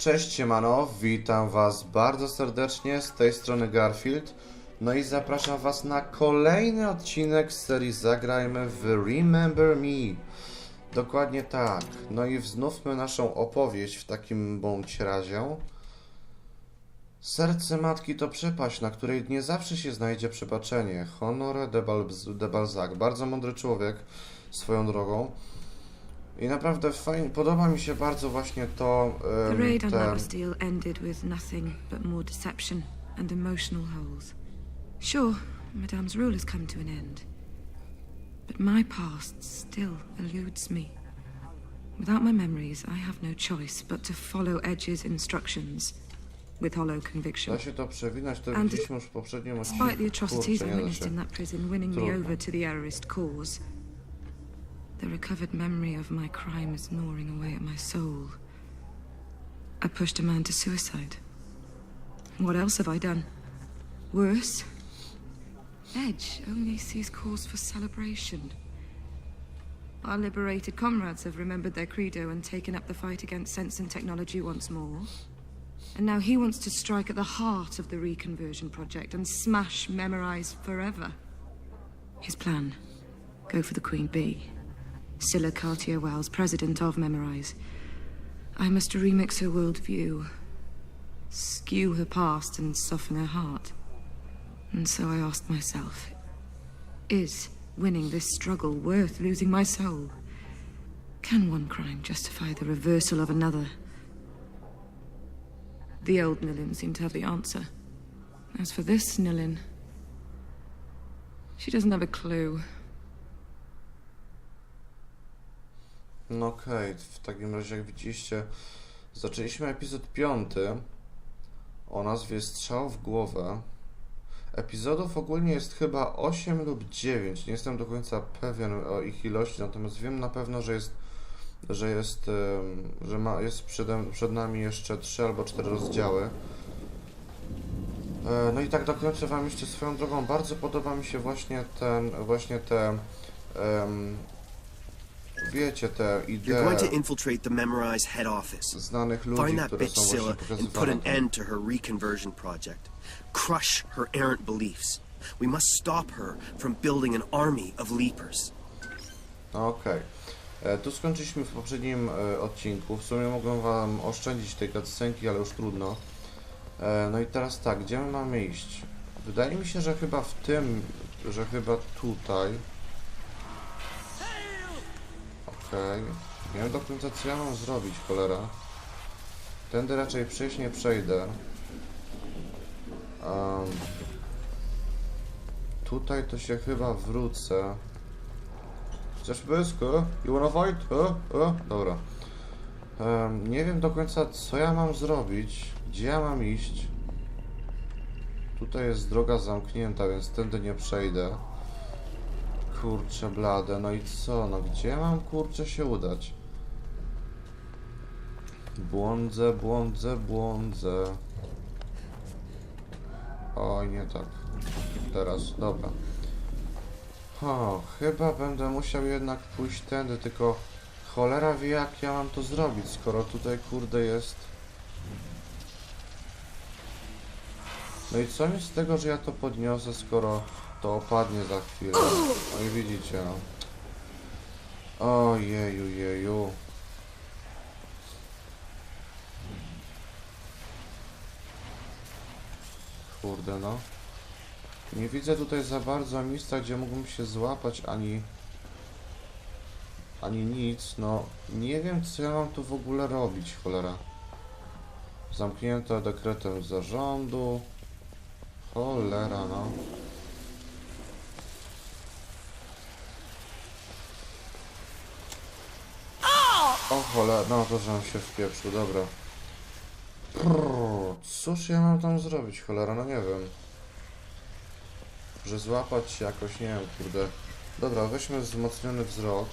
Cześć siemano, witam was bardzo serdecznie, z tej strony Garfield. No i zapraszam was na kolejny odcinek serii Zagrajmy w Remember Me. Dokładnie tak. No i wznówmy naszą opowieść w takim bądź razie. Serce matki to przepaść, na której nie zawsze się znajdzie przebaczenie. Honore de, Balz- de Balzac. Bardzo mądry człowiek, swoją drogą. I naprawdę fajnie, podoba mi się bardzo właśnie to, The raid on te, La ended with nothing but more deception and emotional holes. Sure, Madame's rule has come to an end. But my past still eludes me. Without my memories, I have no choice but to follow Edge's instructions with hollow conviction. da się to przewinąć, to And widzieliśmy już w poprzednim Despite the odcinku. atrocities Kurczę, I nie da witnessed się. in that prison, winning me Trudno. over to the errorist cause, the recovered memory of my crime is gnawing away at my soul. I pushed a man to suicide. What else have I done? Worse? Edge only sees cause for celebration. Our liberated comrades have remembered their credo and taken up the fight against sense and technology once more. And now he wants to strike at the heart of the reconversion project and smash Memorize forever. His plan go for the Queen Bee. Scylla Cartier Wells, president of Memorize. I must remix her worldview, skew her past, and soften her heart. And so I asked myself is winning this struggle worth losing my soul? Can one crime justify the reversal of another? The old Nilin seemed to have the answer. As for this Nilin, she doesn't have a clue. No okej, w takim razie jak widzieliście, zaczęliśmy epizod piąty o nazwie Strzał w głowę. Epizodów ogólnie jest chyba 8 lub 9, nie jestem do końca pewien o ich ilości, natomiast wiem na pewno, że jest, że jest, że ma, jest przede, przed nami jeszcze 3 albo 4 rozdziały. E, No i tak dokończę Wam jeszcze swoją drogą. Bardzo podoba mi się właśnie ten, właśnie te, em, wiecie, te You're going to idee infiltrate the Memorize head office. znanych ludzi, Find that które bitch są właśnie and put pokazywane. an tam. end to her reconversion project. Crush her errant beliefs. We must stop her from building an army of leapers. Okej. E, Tu skończyliśmy w poprzednim e, odcinku. W sumie mogłem wam oszczędzić tej cutscenki, ale już trudno. E, No i teraz tak, gdzie my mamy iść? Wydaje mi się, że chyba w tym, że chyba tutaj. Okej. Nie wiem do końca co ja mam zrobić, cholera. Tędy raczej przejść nie przejdę. Em, tutaj to się chyba wrócę. Chcesz pysk? You wanna fight? E? E? Dobra. Em, nie wiem do końca co ja mam zrobić, gdzie ja mam iść. Tutaj jest droga zamknięta, więc tędy nie przejdę. Kurczę blade, no i co? No gdzie mam kurczę się udać? Błądzę, błądzę, błądzę. Oj, nie tak. Teraz, dobra. O, chyba będę musiał jednak pójść tędy, tylko cholera wie jak ja mam to zrobić, skoro tutaj kurde jest... No i co mi z tego, że ja to podniosę, skoro to opadnie za chwilę? No i widzicie, no. Ojeju, jeju. Kurde no. Nie widzę tutaj za bardzo miejsca, gdzie mógłbym się złapać, ani... Ani nic, no... Nie wiem, co ja mam tu w ogóle robić, cholera. Zamknięte dekretem zarządu. Cholera, no. Cholera, no to żem się wpieprzył, dobra. Prrr, cóż ja mam tam zrobić, cholera, no nie wiem. Że złapać się jakoś, nie wiem, kurde. Dobra, weźmy wzmocniony wzrok.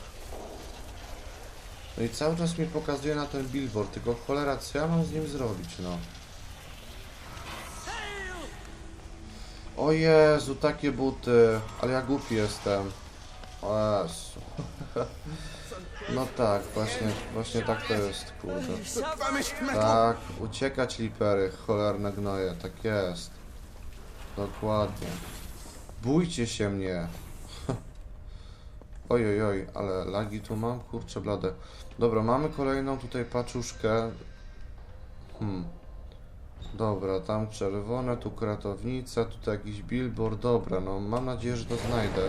No i cały czas mi pokazuje na ten billboard, tylko cholera, co ja mam z nim zrobić, no. O Jezu, takie buty, ale ja głupi jestem. O Jezu. No tak, właśnie, właśnie tak to jest, kurde. Tak, uciekać lipery, cholerne gnoje, tak jest. Dokładnie. Bójcie się mnie. Oj, oj, oj, ale lagi tu mam, kurczę blade. Dobra, mamy kolejną tutaj paczuszkę. Hmm. Dobra, tam czerwone, tu kratownica, tutaj jakiś billboard, dobra, no mam nadzieję, że to znajdę.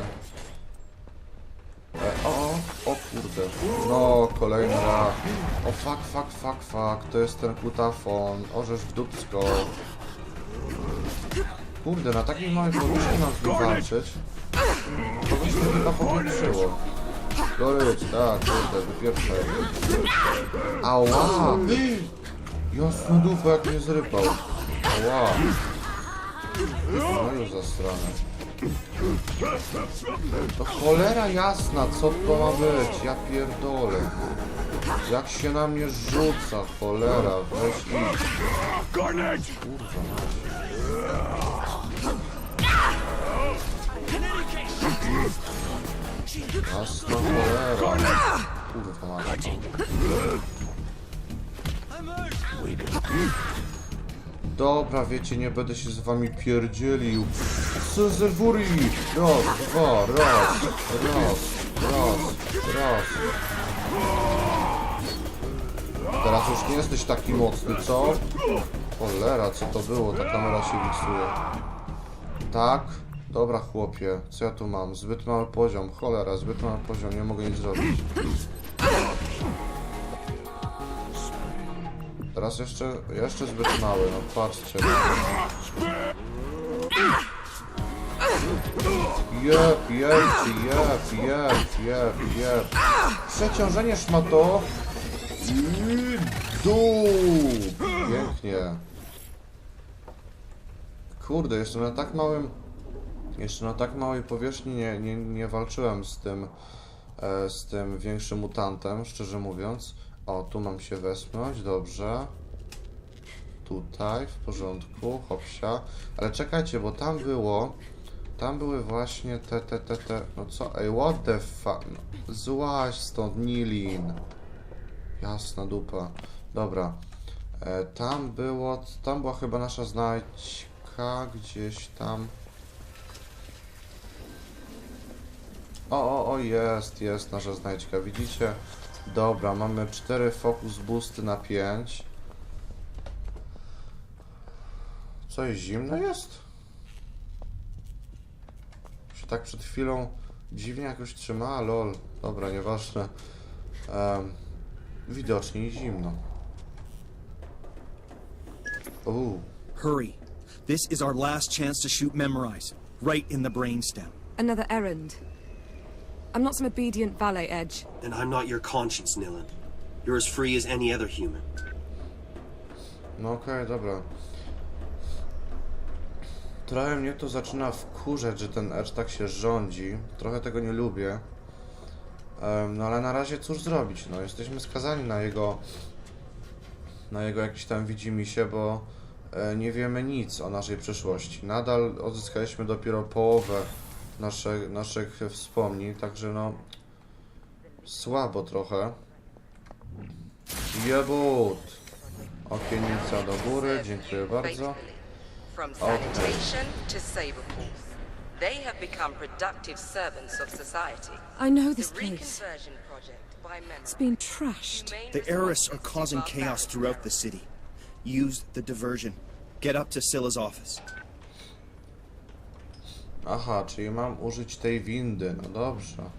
E, o, o, kurde. No, kolejny raz. O, fuck, fuck, fuck, fuck, to jest ten kutafon. Orzesz w dupsko. Kurde, na takiej małej powierzchni mam nim walczyć. To chyba powietrzyło. Gorycz, tak, kurde, wypieprzę. Ała! Jasno dupę, jak mnie zrypał. Ała! No już zastrane. To cholera jasna, co to ma być? Ja pierdolę. Jak się na mnie rzuca, cholera, weź idź. Kurwa. Jasna cholera. Kurwa mać. Dobra, wiecie, nie będę się z wami pierdzielił. Cezar Furii! Raz, dwa, raz, raz, raz, raz. Teraz już nie jesteś taki mocny, co? Cholera, co to było? Ta kamera się wiksuje. Tak? Dobra, chłopie, co ja tu mam? Zbyt mały poziom. Cholera, zbyt mały poziom, nie mogę nic zrobić. Teraz jeszcze, jeszcze zbyt mały, no patrzcie. Jep, jep, jep, jep, jep, jep. Przeciążenie szmato. I dół. Pięknie. Kurde, jeszcze na tak małym... Jeszcze na tak małej powierzchni nie, nie, nie walczyłem z tym, e, z tym większym mutantem, szczerze mówiąc. O, tu mam się wespnąć, dobrze. Tutaj, w porządku, hopsia. Ale czekajcie, bo tam było... Tam były właśnie te, te, te, te... No co? Ej, what the fuck? No, złaź stąd, Nilin. Jasna dupa. Dobra. E, tam było... Tam była chyba nasza znajdźka, gdzieś tam... O, o, o, jest, jest nasza znajdźka, widzicie? Dobra, mamy 4 focus boosty na 5. Coś zimno jest? Tak przed chwilą dziwnie jakoś trzyma, lol. Dobra, nieważne. Um, widocznie zimno. Uuu, Hurry. This is our last chance to shoot Memorize. Right in the brainstem. Another errand. I'm not some obedient valet, Edge. And I'm not your conscience, Nilin. You're as free as any other human. no okej, dobra. Trochę mnie to zaczyna wkurzać, że ten Edge tak się rządzi. Trochę tego nie lubię. No ale na razie cóż zrobić? No jesteśmy skazani na jego na jego jakiś tam widzimisię, bo e, nie wiemy nic o naszej przeszłości. Nadal odzyskaliśmy dopiero połowę nasze, naszych wspomnień, także no słabo trochę. Jebut! Okienica do góry, dziękuję bardzo. From Okay. sanitation to Saberpools. They have become productive servants of society. I know The this place. Reconversion Project by. It's been trashed. The Eris are causing chaos throughout the city. Use the diversion. Get up to Scylla's office. Aha, czyli mam użyć tej windy, no dobrze.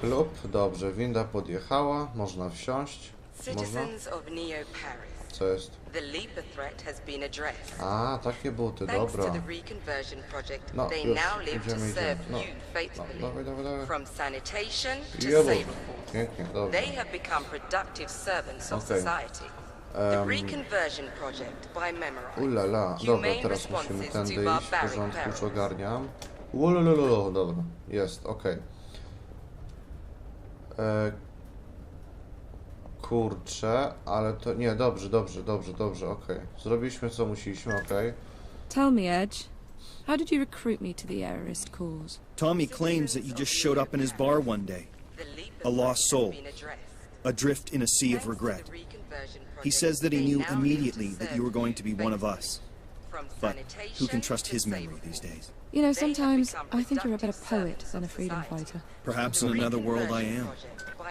Chlub, dobrze, winda podjechała, można wsiąść. Można? Citizens of Neo Paris. Co jest? The Leaper threat has been addressed. A, takie buty, dobra. to the Reconversion Project, No, they już, now live to idziemy, serve idziemy. No, you no, faithfully. dawaj, dawaj, dawaj. From sanitation to Jebut. Pięknie, dobrze. They have become productive servants of Okay. Memorize. Ulala, dobra, teraz musimy tędy iść, w porządku, już ogarniam. Ulolololo, dobra, jest, okej. E, Kurczę, ale to, nie, dobrze, dobrze, dobrze, dobrze, okej. Zrobiliśmy co musieliśmy, okej. Tell me, Edge, how did you recruit me to the errorist cause? Tommy claims that you just showed up in his bar one day. The the A lost soul. has been addressed. Adrift in a sea of regret. He says that he knew now live to immediately that you were going to be one of us. But who can trust his memory these days? You know, sometimes I think you're a better poet than a freedom fighter. Perhaps in another world I am.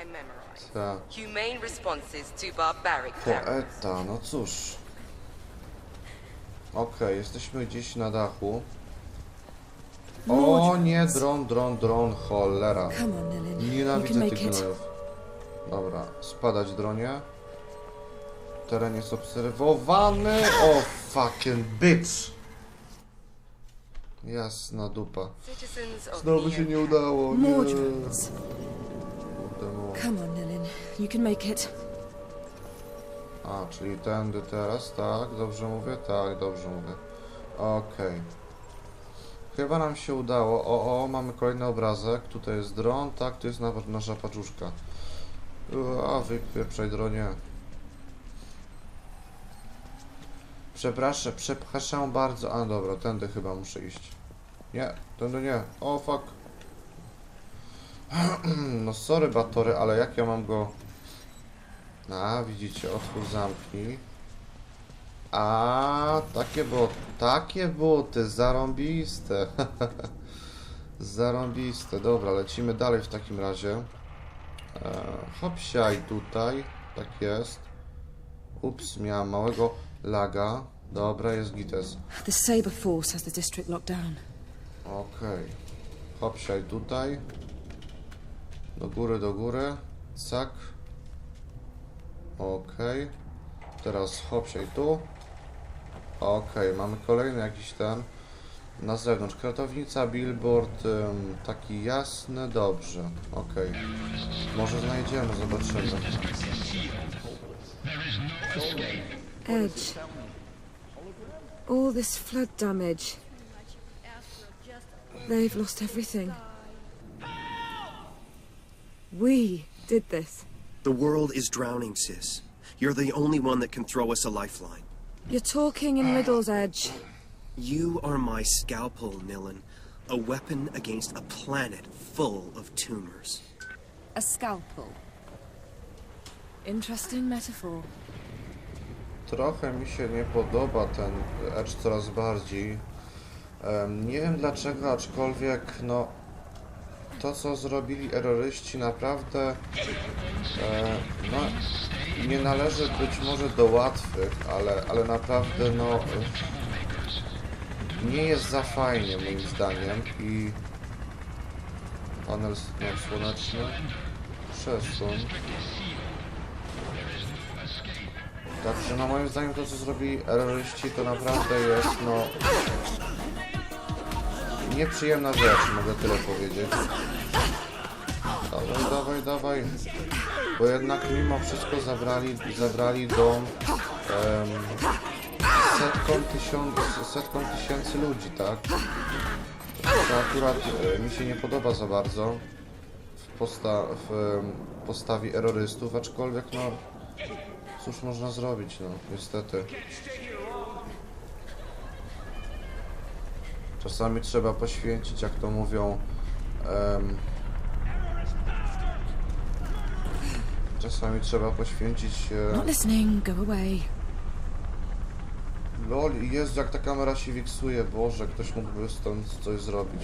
Project by Memorize. Ta. Humane responses to barbaric. Poeta, no cóż. Okej, jesteśmy gdzieś na dachu. O nie, dron, dron, dron, cholera. Nienawidzę tych gnojów. Dobra, spadać dronie. Teren jest obserwowany. O, fucking bitch. Jasna dupa. Znowu się nie udało. Nie. Come on, Lillian. You can make it. A, czyli tędy teraz, tak? Dobrze mówię? Tak, dobrze mówię. Okej. Chyba nam się udało. O, o, mamy kolejny obrazek. Tutaj jest dron, tak? Tu jest na, nasza paczuszka. A, wypieprzaj dronie. Przepraszam, przepraszam bardzo. A, dobra, tędy chyba muszę iść. Nie, tędy nie. O, fuck. No sorry, Batory, ale jak ja mam go... A, widzicie, otwórz, zamknij. A, takie było, takie buty, zarąbiste. zarąbiste, dobra, lecimy dalej w takim razie. E, hop, siaj tutaj, tak jest. Ups, miałem małego laga. Dobra, jest gites. The Saber Force has the district locked down. Okej. Hop, siaj tutaj. Do góry, do góry. Cak. Okej. Teraz hop, siaj tu. Okej, mamy kolejny jakiś ten. Na zewnątrz. Kratownica, billboard, taki jasny, dobrze. Okej. Może znajdziemy, zobaczymy. Edge. All this flood damage. They've lost everything. We did this. The world is drowning, sis. You're the only one that can throw us a lifeline. You're talking in riddles, Edge. You are my scalpel, Nilan. A weapon against a planet full of tumors. A scalpel. Interesting metaphor. Trochę mi się nie podoba ten Edge coraz bardziej. Em, nie wiem dlaczego, aczkolwiek no to co zrobili eroryści naprawdę e, no nie należy być może do łatwych, ale, ale naprawdę no nie jest za fajnie moim zdaniem. I panel słoneczny przesun Także no moim zdaniem to co zrobili eroryści to naprawdę jest no nieprzyjemna rzecz, mogę tyle powiedzieć. Dawaj, dawaj, dawaj. Bo jednak mimo wszystko zabrali, zabrali dom em, setkom, tysiąc, setkom tysięcy ludzi, tak? To akurat e, mi się nie podoba za bardzo w, posta w em, postawie erorystów, aczkolwiek no Cóż można zrobić, no, niestety. Czasami trzeba poświęcić, jak to mówią. em, czasami trzeba poświęcić. Not E, listening. Go away. lol, Jezu, jak ta kamera się wiksuje, Boże, ktoś mógłby stąd coś zrobić.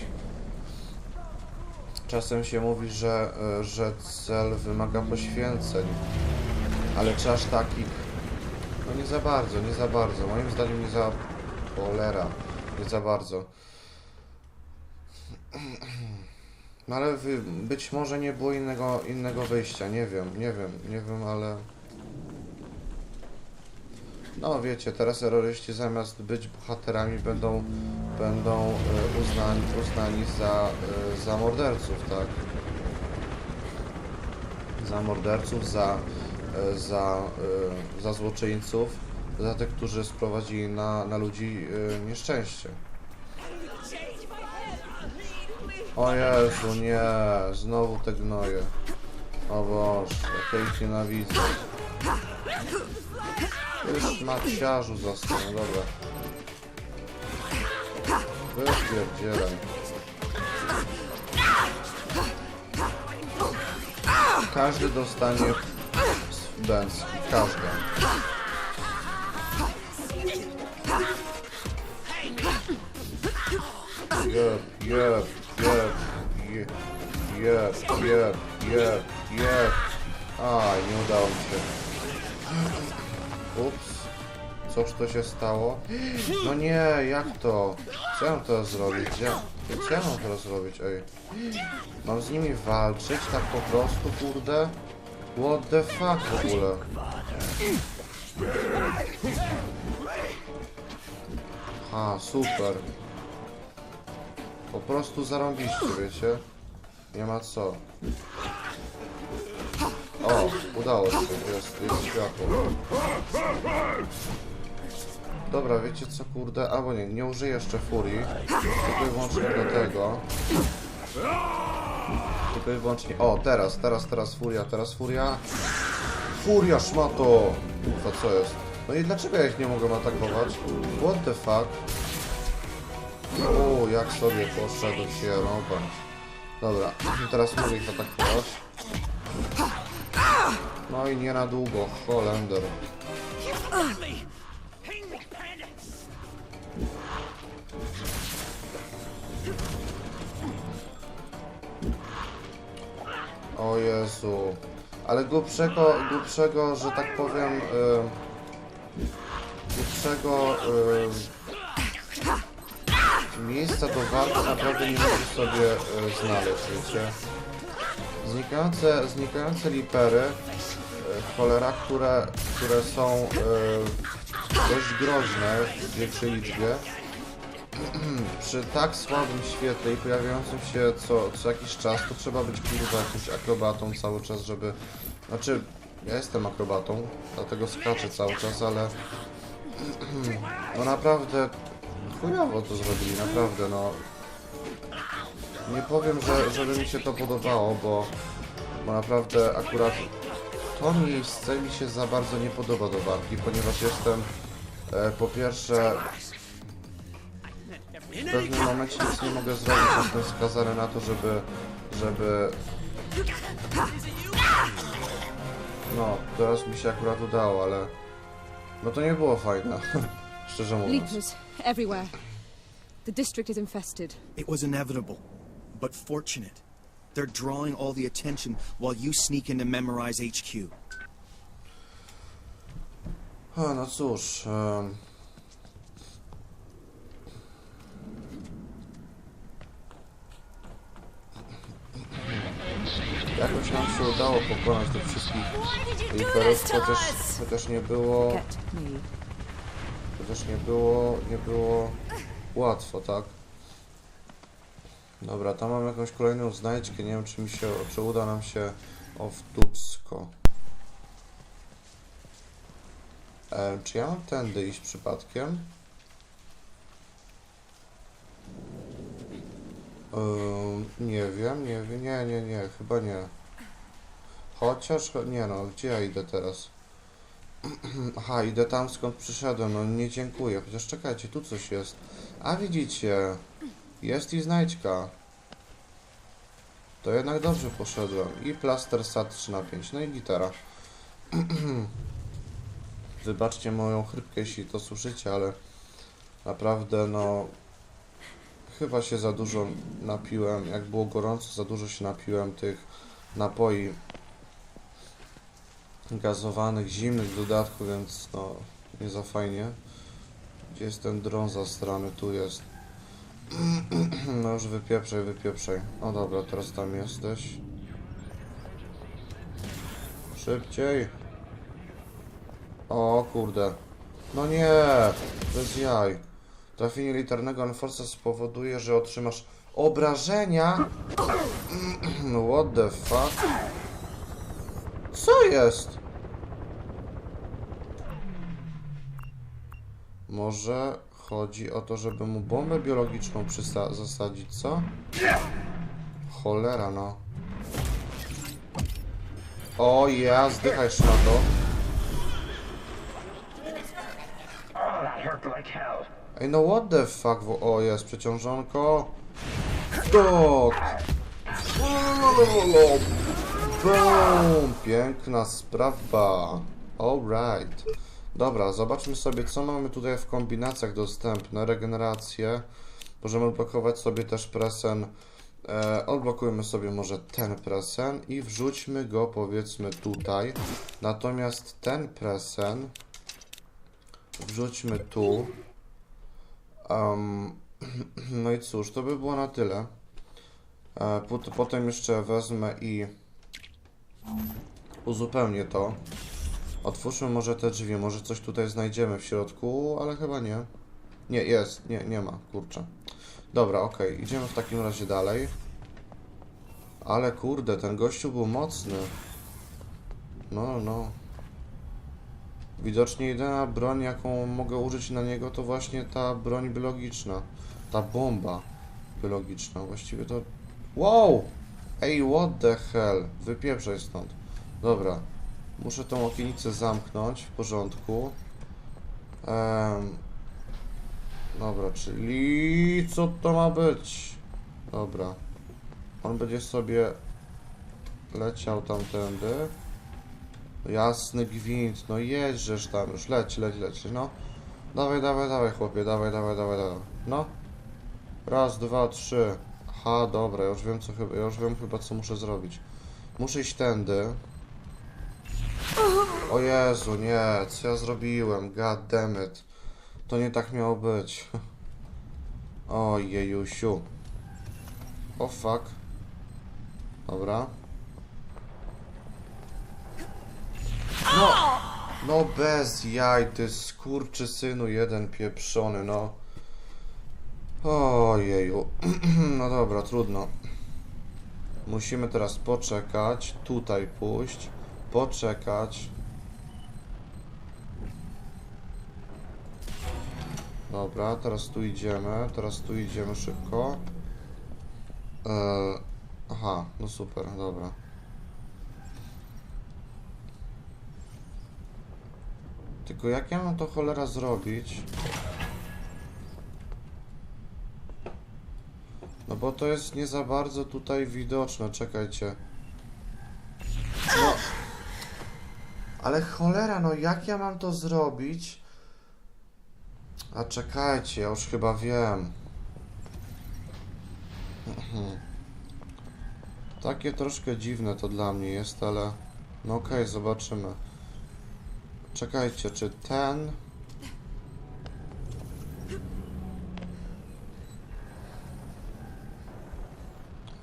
Czasem się mówi, że, e, że cel wymaga poświęceń, ale czy aż takich? No nie za bardzo, nie za bardzo. Moim zdaniem nie za... Cholera, nie za bardzo. No ale być może nie było innego, innego wyjścia, nie wiem, nie wiem, nie wiem, ale... No wiecie, teraz terroryści zamiast być bohaterami będą, będą e, uznani, uznani za, e, za morderców, tak? Za morderców, za, e, za, za złoczyńców, za tych, którzy sprowadzili na, na ludzi e, nieszczęście. O Jezu, nie, znowu te gnoje. O Boże, jak ja nienawidzę. Już maciarzu no dobra. Wypierdzielaj. każdy dostanie Benz. Każdy. Jeb, jeb, jeb, jeb, jeb, jeb, jeb, jeb. Aj, nie udało mi się. Ups. Cóż to się stało? No nie, jak to? Co ja mam teraz zrobić? Gdzie? Co ja mam teraz zrobić, ej? Mam z nimi walczyć tak po prostu, kurde? What the fuck w ogóle? Ha, super. Po prostu zarąbiście, wiecie? Nie ma co. O, udało się, jest, jest światło. Dobra, wiecie co, kurde, albo nie, nie użyję jeszcze furii, tylko wyłącznie do tego. Tylko wyłącznie, o, teraz, teraz, teraz furia, teraz furia. Furia, szmato! To co jest? No i dlaczego ja ich nie mogę atakować? What the fuck? O, jak sobie poszedł się robić. Dobra, teraz mogę ich atakować. No i nie na długo, Holender. O Jezu. Ale głupszego, głupszego, że tak powiem, y, głupszego y, miejsca do walki naprawdę nie mogę sobie y, znaleźć, wiecie. Znikające, znikające lipery, y, cholera, które, które są y, dość groźne w większej liczbie, przy tak słabym świetle i pojawiającym się co, co jakiś czas, to trzeba być kurwa jakimś akrobatą cały czas, żeby... Znaczy, ja jestem akrobatą, dlatego skaczę cały czas, ale... No naprawdę chujowo to zrobili, naprawdę, no... Nie powiem, że, żeby mi się to podobało, bo, bo naprawdę akurat to miejsce mi się za bardzo nie podoba do walki, ponieważ jestem e, po pierwsze w pewnym momencie nic nie mogę zrobić, jestem skazany na to, żeby, żeby... No, teraz mi się akurat udało, ale... No to nie było fajne, szczerze mówiąc. Leapers everywhere. The district is infested. It was inevitable, but fortunate. They're drawing all the attention while you sneak in to memorize HQ. Ah, um, a, no cóż... em, Jakoś nam się udało pokonać tych wszystkich Reaperów, chociaż, chociaż nie było... Chociaż nie było, nie było łatwo, tak? Dobra, tam mam jakąś kolejną znajdźkę, nie wiem czy mi się, czy uda nam się o wdupsko. E, czy ja mam tędy iść przypadkiem? Ym, nie wiem, nie wiem, nie, nie, nie, chyba nie. Chociaż, cho- nie no, gdzie ja idę teraz? Aha, idę tam skąd przyszedłem, no nie dziękuję, chociaż czekajcie, tu coś jest. A widzicie, jest i znajdźka. To jednak dobrze poszedłem. I plaster SAT 3 na 5, no i gitara. Wybaczcie moją chrypkę, jeśli to słyszycie, ale naprawdę, no... Chyba się za dużo napiłem, jak było gorąco, za dużo się napiłem tych napoi gazowanych, zimnych w dodatku, więc no nie za fajnie. Gdzie jest ten dron zastrany? Tu jest. No już wypieprzaj, wypieprzaj. O dobra, teraz tam jesteś. Szybciej. O kurde. No nie, bez jaj. Trafienie liternego Enforca spowoduje, że otrzymasz obrażenia. What the fuck? Co jest? Może chodzi o to, żeby mu bombę biologiczną zasadzić, co? Cholera, no. O ja, zdychaj szmato. Ej, no what the fuck, o jest, przeciążonko. Dok! Boom! Piękna sprawa. Alright. Dobra, zobaczmy sobie, co mamy tutaj w kombinacjach dostępne. Regenerację. Możemy blokować sobie też presen. E, odblokujmy sobie może ten presen i wrzućmy go powiedzmy tutaj. Natomiast ten presen wrzućmy tu. Em, no i cóż, to by było na tyle. E, pot- potem jeszcze wezmę i uzupełnię to. Otwórzmy może te drzwi, może coś tutaj znajdziemy w środku, ale chyba nie. Nie, jest, nie, nie ma, kurczę. Dobra, okej, idziemy w takim razie dalej. Ale kurde, ten gościu był mocny. No, no. Widocznie jedyna broń, jaką mogę użyć na niego, to właśnie ta broń biologiczna. Ta bomba biologiczna. Właściwie to... Wow! Ej, what the hell? Wypieprzaj stąd. Dobra. Muszę tą okienicę zamknąć. W porządku. Em, dobra, czyli... Co to ma być? Dobra. On będzie sobie leciał tamtędy. Jasny gwint, no jeżdżesz tam już, leć, leć, leć, no. Dawaj, dawaj, dawaj, chłopie, dawaj, dawaj, dawaj, dawaj. No. Raz, dwa, trzy. Aha, dobra, już wiem co chyba, już wiem chyba co muszę zrobić. Muszę iść tędy. O Jezu, nie, co ja zrobiłem? God damn it. To nie tak miało być. O jejusiu. O fuck. Dobra. No, no bez jaj, ty skurczy synu jeden pieprzony, no. Ojeju. No dobra, trudno. Musimy teraz poczekać, tutaj pójść, poczekać. Dobra, teraz tu idziemy, teraz tu idziemy szybko. Eee, aha, no super, dobra. Tylko jak ja mam to cholera zrobić? No bo to jest nie za bardzo tutaj widoczne, czekajcie. No. Ale cholera, no jak ja mam to zrobić? A czekajcie, ja już chyba wiem. Takie troszkę dziwne to dla mnie jest, ale... No okej, zobaczymy. Czekajcie, czy ten...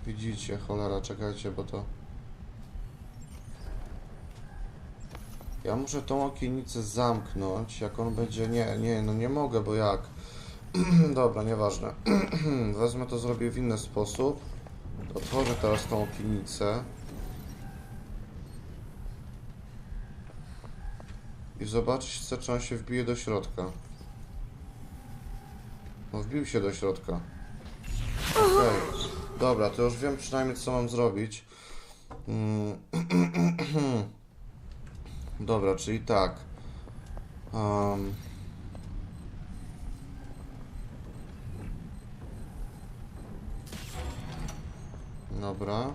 Widzicie, cholera, czekajcie, bo to... Ja muszę tą okienicę zamknąć, jak on będzie... Nie, nie, no nie mogę, bo jak? Dobra, nieważne. Wezmę to, zrobię w inny sposób. Otworzę teraz tą okienicę. I zobaczyć chcę, czy on się wbije do środka. No wbił się do środka. Okej. Dobra, to już wiem przynajmniej co mam zrobić. Mm. Dobra, czyli tak. Um. Dobra.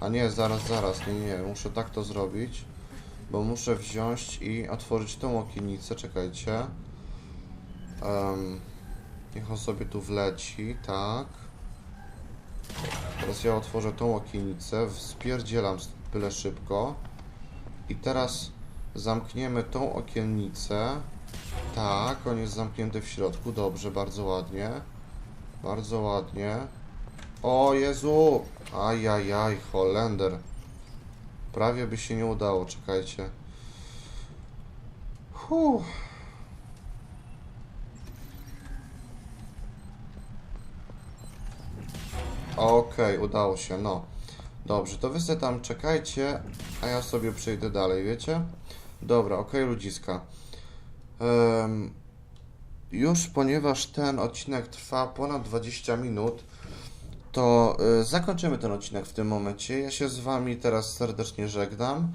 A nie, zaraz, zaraz, nie, nie, muszę tak to zrobić. Bo muszę wziąć i otworzyć tą okienicę, czekajcie. Um, niech on sobie tu wleci, tak. Teraz ja otworzę tą okienicę, spierdzielam stąd byle szybko. I teraz zamkniemy tą okiennicę. Tak, on jest zamknięty w środku, dobrze, bardzo ładnie. Bardzo ładnie. O Jezu! Ajajaj, Holender. Prawie by się nie udało, czekajcie. Huh. Okej, udało się, no. Dobrze, to wy sobie tam czekajcie, a ja sobie przejdę dalej, wiecie? Dobra, okej, ludziska. Em, już ponieważ ten odcinek trwa ponad 20 minut, to y, zakończymy ten odcinek w tym momencie. Ja się z Wami teraz serdecznie żegnam.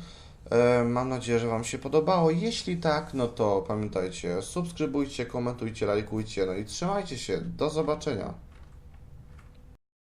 Mam nadzieję, że Wam się podobało. Jeśli tak, no to pamiętajcie, subskrybujcie, komentujcie, lajkujcie, no i trzymajcie się. Do zobaczenia.